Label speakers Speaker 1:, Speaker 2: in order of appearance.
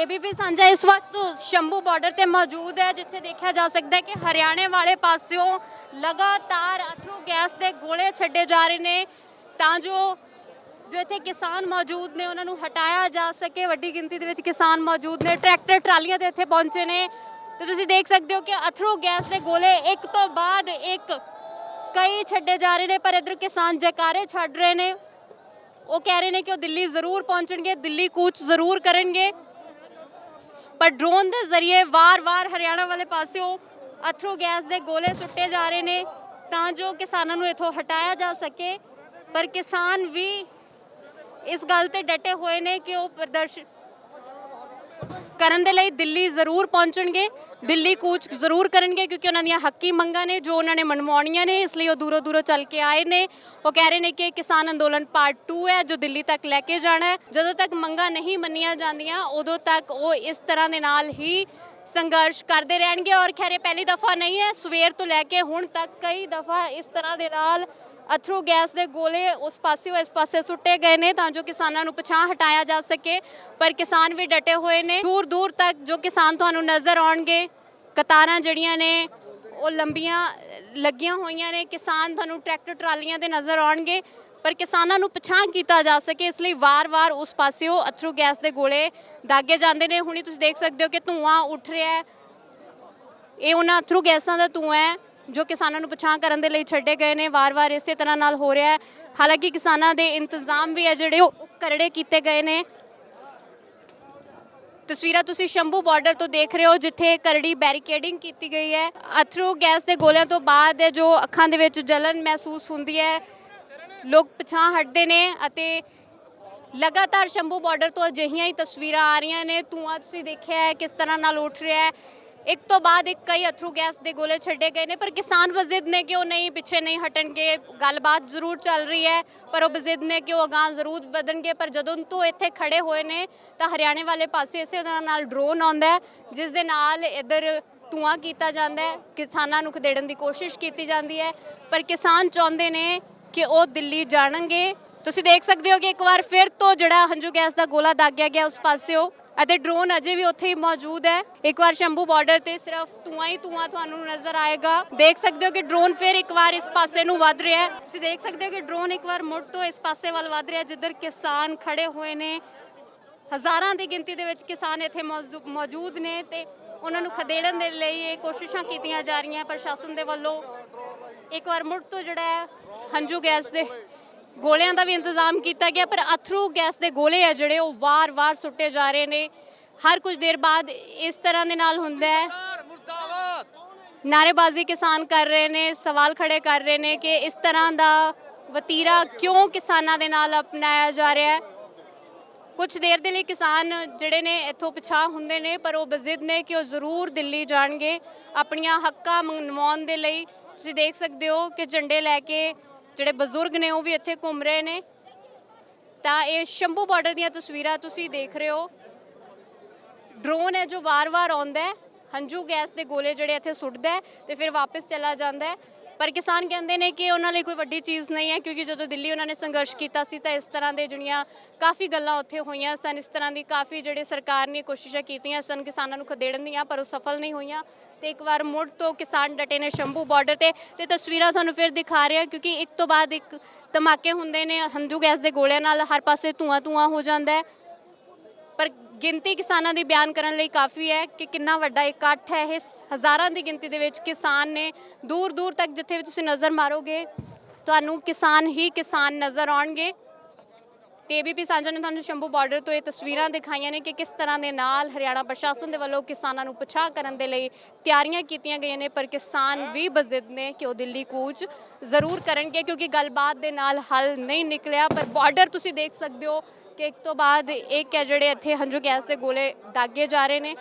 Speaker 1: ABP ਸਾਂਝਾ ਇਸ ਵਕਤ ਸ਼ੰਭੂ ਬਾਰਡਰ ਤੇ ਮੌਜੂਦ ਹੈ, ਜਿੱਥੇ ਦੇਖਿਆ ਜਾ ਸਕਦਾ ਹੈ ਕਿ ਹਰਿਆਣੇ ਵਾਲੇ ਪਾਸਿਓਂ ਲਗਾਤਾਰ ਅਥਰੂ ਗੈਸ ਦੇ ਗੋਲੇ ਛੱਡੇ ਜਾ ਰਹੇ ਨੇ। ਤਾਂ ਜੋ ਜੋ ਇੱਥੇ ਕਿਸਾਨ ਮੌਜੂਦ ਨੇ, ਉਹਨਾਂ ਨੂੰ ਹਟਾਇਆ ਜਾ ਸਕੇ। ਵੱਡੀ ਗਿਣਤੀ ਦੇ ਵਿੱਚ ਕਿਸਾਨ ਮੌਜੂਦ ਨੇ। ਟਰੈਕਟਰ ਟਰਾਲੀਆਂ ਤੇ ਇੱਥੇ ਪਹੁੰਚੇ ਨੇ। ਤੇ ਤੁਸੀਂ ਦੇਖ ਸਕਦੇ ਹੋ ਕਿ ਅਥਰੂ ਗੈਸ ਦੇ ਗੋਲੇ ਇੱਕ ਤੋਂ ਬਾਅਦ ਇੱਕ ਕਈ ਛੱਡੇ ਜਾ ਰਹੇ ਨੇ, ਪਰ ਇਧਰ ਕਿਸਾਨ ਜਕਾਰੇ ਛੱਡ ਰਹੇ ਨੇ। ਉਹ ਕਹਿ ਰਹੇ ਨੇ ਕਿ ਉਹ ਦਿੱਲੀ ਜ਼ਰੂਰ ਪਹੁੰਚਣਗੇ, ਦਿੱਲੀ ਕੂਚ ਜ਼ਰੂਰ ਕਰਨਗੇ। ਪਰ ਡਰੋਨ ਦੇ ਜ਼ਰੀਏ ਵਾਰ-ਵਾਰ ਹਰਿਆਣਾ ਵਾਲੇ ਪਾਸਿਓਂ ਅਥਰੂ ਗੈਸ ਦੇ ਗੋਲੇ ਸੁੱਟੇ ਜਾ ਰਹੇ ਨੇ, ਤਾਂ ਜੋ ਕਿਸਾਨਾਂ ਨੂੰ ਇਥੋਂ ਹਟਾਇਆ ਜਾ ਸਕੇ। ਪਰ ਕਿਸਾਨ ਵੀ ਇਸ ਗੱਲ ਤੇ ਡਟੇ ਹੋਏ ਨੇ ਕਿ ਉਹ ਪ੍ਰਦਰਸ਼ਨ ਕਰਨ ਦੇ ਲਈ ਦਿੱਲੀ ਜ਼ਰੂਰ ਪਹੁੰਚਣਗੇ, ਦਿੱਲੀ ਕੂਚ ਜ਼ਰੂਰ ਕਰਨਗੇ ਕਿਉਂਕਿ ਉਹਨਾਂ ਦੀਆਂ ਹੱਕੀ ਮੰਗਾਂ ਨੇ ਜੋ ਉਹਨਾਂ ਨੇ ਮਨਵਾਉਣੀਆਂ ਨੇ, ਇਸ ਲਈ ਉਹ ਦੂਰੋਂ ਦੂਰੋਂ ਚੱਲ ਕੇ ਆਏ ਨੇ। ਉਹ ਕਹਿ ਰਹੇ ਨੇ ਕਿ ਕਿਸਾਨ ਅੰਦੋਲਨ ਪਾਰਟ 2 ਹੈ, ਜੋ ਦਿੱਲੀ ਤੱਕ ਲੈ ਕੇ ਜਾਣਾ ਹੈ। ਜਦੋਂ ਤੱਕ ਮੰਗਾਂ ਨਹੀਂ ਮੰਨੀਆਂ ਜਾਂਦੀਆਂ, ਉਦੋਂ ਤੱਕ ਉਹ ਇਸ ਤਰ੍ਹਾਂ ਦੇ ਨਾਲ ਹੀ ਸੰਘਰਸ਼ ਕਰਦੇ ਰਹਿਣਗੇ। ਔਰ ਖੈਰੇ ਪਹਿਲੀ ਦਫਾ ਨਹੀਂ ਹੈ। ਸਵੇਰ ਤੋਂ ਲੈ ਕੇ ਹੁਣ ਤੱਕ ਕਈ ਦਫਾ ਇਸ ਤਰ੍ਹਾਂ ਦੇ ਨਾਲ ਅਥਰੂ ਗੈਸ ਦੇ ਗੋਲੇ ਉਸ ਪਾਸਿਓਂ, ਇਸ ਪਾਸੇ ਸੁੱਟੇ ਗਏ ਨੇ ਤਾਂ ਜੋ ਕਿਸਾਨਾਂ ਨੂੰ ਪਛਾਣ ਹਟਾਇਆ ਜਾ ਸਕੇ। ਪਰ ਕਿਸਾਨ ਵੀ ਡਟੇ ਹੋਏ ਨੇ। ਦੂਰ ਦੂਰ ਤੱਕ ਜੋ ਕਿਸਾਨ ਤੁਹਾਨੂੰ ਨਜ਼ਰ ਆਉਣਗੇ, ਕਤਾਰਾਂ ਜਿਹੜੀਆਂ ਨੇ, ਉਹ ਲੰਬੀਆਂ, ਲੱਗੀਆਂ ਹੋਈਆਂ ਨੇ। ਕਿਸਾਨ ਤੁਹਾਨੂੰ ਟਰੈਕਟਰ ਟਰਾਲੀਆਂ ਦੇ ਨਜ਼ਰ ਆਉਣਗੇ। ਪਰ ਕਿਸਾਨਾਂ ਨੂੰ ਪਛਾਣ ਕੀਤਾ ਜਾ ਸਕੇ, ਇਸ ਲਈ ਵਾਰ-ਵਾਰ ਉਸ ਪਾਸਿਓ ਅਥਰੂ ਗੈਸ ਦੇ ਗੋਲੇ ਦਾਗੇ ਜਾਂਦੇ ਨੇ। ਹੁਣੀ ਤੁਸੀਂ ਦੇਖ ਸਕਦੇ ਹੋ ਕਿ ਧੂਆਂ ਉੱਠ ਰਿਹਾ ਹੈ। ਇਹ ਉਹਨਾਂ ਅਥਰੂ ਗੈਸਾਂ ਦਾ ਧੂਆਂ ਹੈ। ਜੋ ਕਿਸਾਨਾਂ ਨੂੰ ਪਛਾਣ ਕਰਨ ਦੇ ਲਈ ਛੱਡੇ ਗਏ ਨੇ, ਵਾਰ-ਵਾਰ ਇਸੇ ਤਰ੍ਹਾਂ ਨਾਲ ਹੋ ਰਿਹਾ ਹੈ। ਹਾਲਾਂਕਿ ਕਿਸਾਨਾਂ ਦੇ ਇੰਤਜ਼ਾਮ ਵੀ ਹੈ ਜਿਹੜੇ ਉਹ ਕਰੜੇ ਕੀਤੇ ਗਏ ਨੇ। ਤਸਵੀਰਾਂ ਤੁਸੀਂ ਸ਼ੰਭੂ ਬਾਰਡਰ ਤੋਂ ਦੇਖ ਰਹੇ ਹੋ, ਜਿੱਥੇ ਕਰੜੀ ਬੈਰੀਕੇਡਿੰਗ ਕੀਤੀ ਗਈ ਹੈ। ਅਥਰੂ ਗੈਸ ਦੇ ਗੋਲਿਆਂ ਤੋਂ ਬਾਅਦ ਜੋ ਅੱਖਾਂ ਦੇ ਵਿੱਚ ਜਲਨ ਮਹਿਸੂਸ ਹੁੰਦੀ ਹੈ, ਲੋਕ ਪਛਾਣ ਹਟਦੇ ਨੇ ਅਤੇ ਲਗਾਤਾਰ ਸ਼ੰਭੂ ਬਾਰਡਰ ਤੋਂ ਅਜਿਹੀਆਂ ਹੀ ਤਸਵੀਰਾਂ ਆ ਰਹੀਆਂ ਨੇ। ਧੂਆਂ ਤੁਸੀਂ ਦੇਖਿਆ ਹੈ, ਕਿਸ ਤਰ੍ਹਾਂ ਨਾਲ ਉੱਠ ਰਿਹਾ ਹੈ। ਇੱਕ ਤੋਂ ਬਾਅਦ ਇੱਕ ਕਈ ਅਥਰੂ ਗੈਸ ਦੇ ਗੋਲੇ ਛੱਡੇ ਗਏ ਨੇ, ਪਰ ਕਿਸਾਨ ਬਜ਼ਿੱਦ ਨੇ ਕਿ ਉਹ ਨਹੀਂ, ਪਿੱਛੇ ਨਹੀਂ ਹਟਣਗੇ? ਗੱਲਬਾਤ ਜ਼ਰੂਰ ਚੱਲ ਰਹੀ ਹੈ, ਪਰ ਉਹ ਬਜ਼ਿੱਦ ਨੇ ਕਿ ਉਹ ਅਗਾਂਹ ਜ਼ਰੂਰ ਵਧਣਗੇ? ਪਰ ਜਦੋਂ ਤੋਂ ਇੱਥੇ ਖੜੇ ਹੋਏ ਨੇ, ਤਾਂ ਹਰਿਆਣੇ ਵਾਲੇ ਪਾਸੇ ਇਸੇ ਤਰ੍ਹਾਂ ਨਾਲ ਡਰੋਨ ਆਉਂਦਾ ਜਿਸ ਦੇ ਨਾਲ ਇੱਧਰ ਧੂਆਂ ਕੀਤਾ ਜਾਂਦਾ ਹੈ, ਕਿਸਾਨਾਂ ਨੂੰ ਖਦੇੜਨ ਦੀ ਕੋਸ਼ਿਸ਼ ਕੀਤੀ ਜਾਂਦੀ ਹੈ। ਪਰ ਕਿਸਾਨ ਚਾਹੁੰਦੇ ਨੇ ਕਿ ਉਹ ਦਿੱਲੀ ਜਾਣਗੇ ਤੁਸੀਂ ਦੇਖ ਸਕਦੇ ਹੋ ਕਿ ਇੱਕ ਵਾਰ ਫਿਰ ਤੋਂ ਜਿਹੜਾ ਹੰਝੂ ਗੈਸ ਦਾ ਗੋਲਾ ਦਾਗਿਆ ਗਿਆ ਉਸ ਪਾਸਿਓ। ਅਤੇ ਡਰੋਨ ਅਜੇ ਵੀ ਉੱਥੇ ਹੀ ਮੌਜੂਦ ਹੈ। ਇੱਕ ਵਾਰ ਸ਼ੰਭੂ ਬਾਰਡਰ ਤੇ ਸਿਰਫ ਧੂਆਂ ਹੀ ਧੂਆਂ ਤੁਹਾਨੂੰ ਨਜ਼ਰ ਆਏਗਾ। ਦੇਖ ਸਕਦੇ ਹੋ ਕਿ ਡਰੋਨ ਫਿਰ ਇੱਕ ਵਾਰ ਇਸ ਪਾਸੇ ਨੂੰ ਵੱਧ ਰਿਹਾ ਹੈ। ਤੁਸੀਂ ਦੇਖ ਸਕਦੇ ਹੋ ਕਿ ਡਰੋਨ ਇੱਕ ਵਾਰ ਮੁੜ ਤੋਂ ਇਸ ਪਾਸੇ ਵੱਲ ਵੱਧ ਰਿਹਾ ਜਿੱਧਰ ਕਿਸਾਨ ਖੜੇ ਹੋਏ ਨੇ। ਹਜ਼ਾਰਾਂ ਦੀ ਗਿਣਤੀ ਦੇ ਵਿੱਚ ਕਿਸਾਨ ਇੱਥੇ ਮੌਜੂ- ਮੌਜੂਦ ਨੇ ਤੇ ਉਹਨਾਂ ਨੂੰ ਖਦੇੜਨ ਦੇ ਲਈ ਇਹ ਕੋਸ਼ਿਸ਼ਾਂ ਕੀਤੀਆਂ ਜਾ ਰਹੀਆਂ ਪ੍ਰਸ਼ਾਸਨ ਦੇ ਵੱਲੋਂ। ਇੱਕ ਵਾਰ ਮੁੜ ਤੋਂ ਜਿਹੜਾ ਹੈ, ਹੰਝੂ ਗੈਸ ਦੇ ਗੋਲਿਆਂ ਦਾ ਵੀ ਇੰਤਜ਼ਾਮ ਕੀਤਾ ਗਿਆ ਪਰ ਅਥਰੂ ਗੈਸ ਦੇ ਗੋਲੇ ਆ ਜਿਹੜੇ ਉਹ ਵਾਰ-ਵਾਰ ਸੁੱਟੇ ਜਾ ਰਹੇ ਨੇ। ਹਰ ਕੁਝ ਦੇਰ ਬਾਅਦ ਇਸ ਤਰ੍ਹਾਂ ਦੇ ਨਾਲ ਹੁੰਦਾ ਹੈ। ਨਾਰੇਬਾਜ਼ੀ ਕਿਸਾਨ ਕਰ ਰਹੇ ਨੇ ਸਵਾਲ ਖੜੇ ਕਰ ਰਹੇ ਨੇ ਕਿ ਇਸ ਤਰ੍ਹਾਂ ਦਾ ਵਤੀਰਾ ਕਿਉਂ ਕਿਸਾਨਾਂ ਦੇ ਨਾਲ ਅਪਣਾਇਆ ਜਾ ਰਿਹਾ ਹੈ। ਕੁਝ ਦੇਰ ਦੇ ਲਈ ਕਿਸਾਨ ਜਿਹੜੇ ਨੇ ਇੱਥੋਂ ਪਿਛਾਂ ਹੁੰਦੇ ਨੇ ਪਰ ਉਹ ਬਜ਼ਿੱਦ ਨੇ ਕਿ ਉਹ ਜ਼ਰੂਰ ਦਿੱਲੀ ਜਾਣਗੇ। ਆਪਣੀਆਂ ਹੱਕਾਂ ਮੰਗਵਾਉਣ ਦੇ ਲਈ ਤੁਸੀਂ ਦੇਖ ਸਕਦੇ ਹੋ ਕਿ ਝੰਡੇ ਲੈ ਕੇ ਜਿਹੜੇ ਬਜ਼ੁਰਗ ਨੇ ਉਹ ਵੀ ਇੱਥੇ ਘੁੰਮ ਰਹੇ ਨੇ। ਤਾਂ ਇਹ ਸ਼ੰਭੂ ਬਾਰਡਰ ਦੀਆਂ ਤਸਵੀਰਾਂ ਤੁਸੀਂ ਦੇਖ ਰਹੇ ਹੋ। ਡਰੋਨ ਹੈ ਜੋ ਵਾਰ-ਵਾਰ ਆਉਂਦਾ ਹੈ। ਹੰਝੂ ਗੈਸ ਦੇ ਗੋਲੇ ਜਿਹੜੇ ਇੱਥੇ ਸੁੱਟਦਾ ਹੈ ਤੇ ਫਿਰ ਵਾਪਸ ਚਲਾ ਜਾਂਦਾ ਹੈ। ਪਰ ਕਿਸਾਨ ਕਹਿੰਦੇ ਨੇ ਕਿ ਉਹਨਾਂ ਲਈ ਕੋਈ ਵੱਡੀ ਚੀਜ਼ ਨਹੀਂ ਹੈ, ਕਿਉਂਕਿ ਜਦੋਂ ਦਿੱਲੀ ਉਹਨਾਂ ਨੇ ਸੰਘਰਸ਼ ਕੀਤਾ ਸੀ ਤਾਂ ਇਸ ਤਰ੍ਹਾਂ ਦੇ ਜਿਹੜੀਆਂ ਕਾਫੀ ਗੱਲਾਂ ਉੱਥੇ ਹੋਈਆਂ ਸਨ, ਇਸ ਤਰ੍ਹਾਂ ਦੀ ਕਾਫੀ ਜਿਹੜੇ ਸਰਕਾਰ ਨੇ ਕੋਸ਼ਿਸ਼ਾਂ ਕੀਤੀਆਂ ਸਨ ਕਿਸਾਨਾਂ ਨੂੰ ਖਦੇੜਨ ਦੀਆਂ, ਪਰ ਉਹ ਸਫਲ ਨਹੀਂ ਹੋਈਆਂ। ਤੇ ਇੱਕ ਵਾਰ ਮੁੜ ਤੋਂ ਕਿਸਾਨ ਡਟੇ ਨੇ ਸ਼ੰਭੂ ਬਾਰਡਰ ਤੇ। ਤੇ ਤਸਵੀਰਾਂ ਤੁਹਾਨੂੰ ਫਿਰ ਦਿਖਾ ਰਿਹਾ, ਕਿਉਂਕਿ ਇੱਕ ਤੋਂ ਬਾਅਦ ਇੱਕ ਧਮਾਕੇ ਹੁੰਦੇ ਨੇ ਹੰਝੂ ਗੈਸ ਦੇ ਗੋਲਿਆਂ ਨਾਲ ਹਰ ਪਾਸੇ ਧੂਆਂ ਧੂਆਂ ਹੋ ਜਾਂਦਾ ਹੈ। ਗਿਣਤੀ ਕਿਸਾਨਾਂ ਦੀ ਬਿਆਨ ਕਰਨ ਲਈ ਕਾਫੀ ਹੈ ਕਿ ਕਿੰਨਾ ਵੱਡਾ ਇਕੱਠ ਹੈ ਇਹ। ਹਜ਼ਾਰਾਂ ਦੀ ਗਿਣਤੀ ਦੇ ਵਿੱਚ ਕਿਸਾਨ ਨੇ ਦੂਰ ਦੂਰ ਤੱਕ ਜਿੱਥੇ ਵੀ ਤੁਸੀਂ ਨਜ਼ਰ ਮਾਰੋਗੇ, ਤੁਹਾਨੂੰ ਕਿਸਾਨ ਹੀ ਕਿਸਾਨ ਨਜ਼ਰ ਆਉਣਗੇ। ਤੇ ਏਬੀਪੀ ਸਾਂਝਾ ਨੇ ਤੁਹਾਨੂੰ ਸ਼ੰਭੂ ਬਾਰਡਰ ਤੋਂ ਇਹ ਤਸਵੀਰਾਂ ਦਿਖਾਈਆਂ ਨੇ ਕਿ ਕਿਸ ਤਰ੍ਹਾਂ ਦੇ ਨਾਲ ਹਰਿਆਣਾ ਪ੍ਰਸ਼ਾਸਨ ਦੇ ਵੱਲੋਂ ਕਿਸਾਨਾਂ ਨੂੰ ਪਛਾਣ ਕਰਨ ਦੇ ਲਈ ਤਿਆਰੀਆਂ ਕੀਤੀਆਂ ਗਈਆਂ ਨੇ, ਪਰ ਕਿਸਾਨ ਵੀ ਬਜ਼ਿੱਦ ਨੇ ਕਿ ਉਹ ਦਿੱਲੀ ਕੂਚ ਜ਼ਰੂਰ ਕਰਨਗੇ ਕਿਉਂਕਿ ਗੱਲਬਾਤ ਦੇ ਨਾਲ ਹੱਲ ਨਹੀਂ ਨਿਕਲਿਆ। ਪਰ ਬਾਰਡਰ ਤੁਸੀਂ ਦੇਖ ਸਕਦੇ ਹੋ ਕਿ ਇੱਕ ਤੋਂ ਬਾਅਦ ਇੱਕ ਹੈ ਜਿਹੜੇ ਇੱਥੇ ਹੰਝੂ ਗੈਸ ਦੇ ਗੋਲੇ ਦਾਗੇ ਜਾ ਰਹੇ ਨੇ।